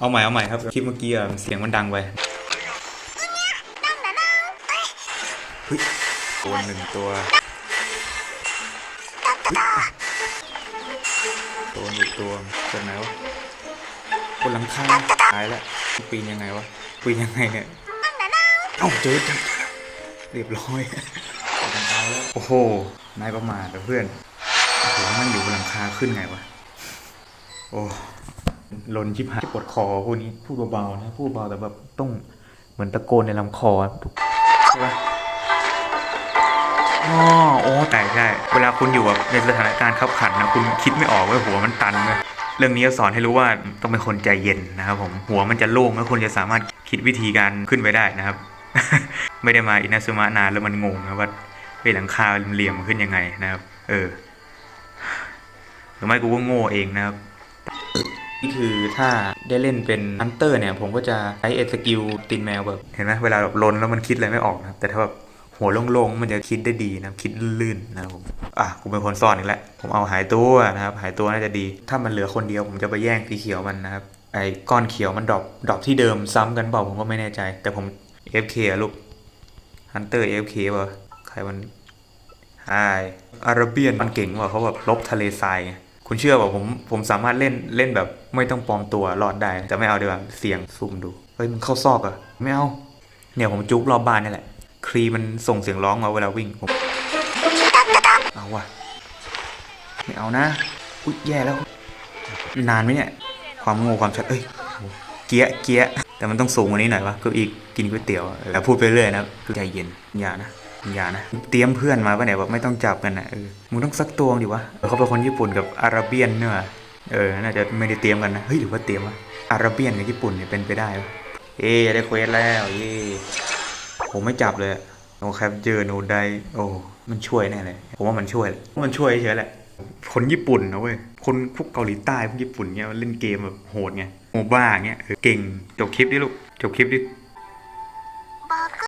เอาใหม่เอาใหม่ครับ คลิปเมื่อกี้อะเสียงมันดังไปเฮ้ยตัวหนึ่งตัวตัวหนึ่งตัวจากไหนวะบนหลังคาตายแล้วปีนยังไงวะปีนยังไงเนี่ยเอ้าเจอจังเรียบร้อยเอาแล้วโอ้โหนายประมาทเหรอเพื่อนโอ้โหมันอยู่บนหลังคาขึ้นไงวะโอ้ ลนชิบหายปวดคอพวกนี้พูดเบาๆนะพูดเบาแต่แบบต้องเหมือนตะโกนในลำคออะใช่ปะอ๋อโอ้แต่ใช่เวลาคุณอยู่แบบในสถานการณ์ขับขันนะคุณคิดไม่ออกว่าหัวมันตันเลยเรื่องนี้จะสอนให้รู้ว่าต้องเป็นคนใจเย็นนะครับผมหัวมันจะโล่งแล้วคุณจะสามารถคิดวิธีการขึ้นไปได้นะครับ ไม่ได้มาอินาซึมะนานแล้วมันงงนะว่าเฮ้ยหลังคาเหลี่ยมขึ้นยังไงนะครับ เออหรือไม่กูก็โง่เองนะครับ นี่คือถ้าได้เล่นเป็นฮันเตอร์เนี่ย ผมก็จะใช้เอสกิลตินแมวแบบ เห็นไหมเวลาแบบลนแล้วมันคิดอะไรไม่ออกนะครับ แต่ถ้าแบบหัวโล่งๆ มันจะคิดได้ดีนะคิดลื่นๆนะครับผมอะกูเป็นคนซ่อนอีกแล้วผมเอาหายตัวนะครับ หายตัวน่าจะดี ถ้ามันเหลือคนเดียวผมจะไปแย่งสีเขียวมันนะครับไอ้ก้อนเขียวมันดรอปดรอปที่เดิมซ้ำกันเปล่าผมก็ไม่แน่ใจ แต่ผม FK อะลูกฮันเตอร์ FK ป่ะใครมันใช่อาราเบียนมันเก่งว่ะเขาแบบลบทะเลทราย คุณเชื่อป่ะผมผมสามารถเล่นเล่นแบบ ไม่ต้องปลอมตัวรอดได้แต่ไม่เอาดีกว่าเสี่ยงซูมดูเฮ้ยมันเข้าซอกอะไม่เอาเนี่ยผมจุกรอบบ้านนี่แหละ ครีมันส่งเสียงร้องมาเวลาวิ่งผมเอาว่ะไม่เอานะอุ๊ยแย่แล้ว นานไหมเนี่ย ความโง่ความชัดเอ้ยเกี้ยเกี้ยแต่มันต้องสูงกว่านี้หน่อยวะก็อีกกินก๋วยเตี๋ยวแล้วพูดไปเรื่อยนะคือใจเย็นอย่านะ อย่านะ เตรียมเพื่อนมาปะเนี่ยแบบไม่ต้องจับกันนะเออมึงต้องสักตัวดิวะเขาเป็นคนญี่ปุ่นกับอาราเบียนเนอะเออน่าจะไม่ได้เตรียมกันนะเฮ้ยหรือว่าเตรียมวะอาราเบียนกับญี่ปุ่นเนี่ยเป็นไปได้ปะเอ๊ได้เควสแล้วเย่ผมไม่จับเลยโนแคปเจอโนได้โอ้มันช่วยแน่เลยผมว่ามันช่วยแหละมันช่วยเฉยแหละคนญี่ปุ่นนะเว้ย คนพวกเกาหลีใต้พวกญี่ปุ่นเนี้ยเล่นเกมแบบโหดไงโมบ้าเงี้ยเก่งจบคลิปดิลูกจบคลิปดิ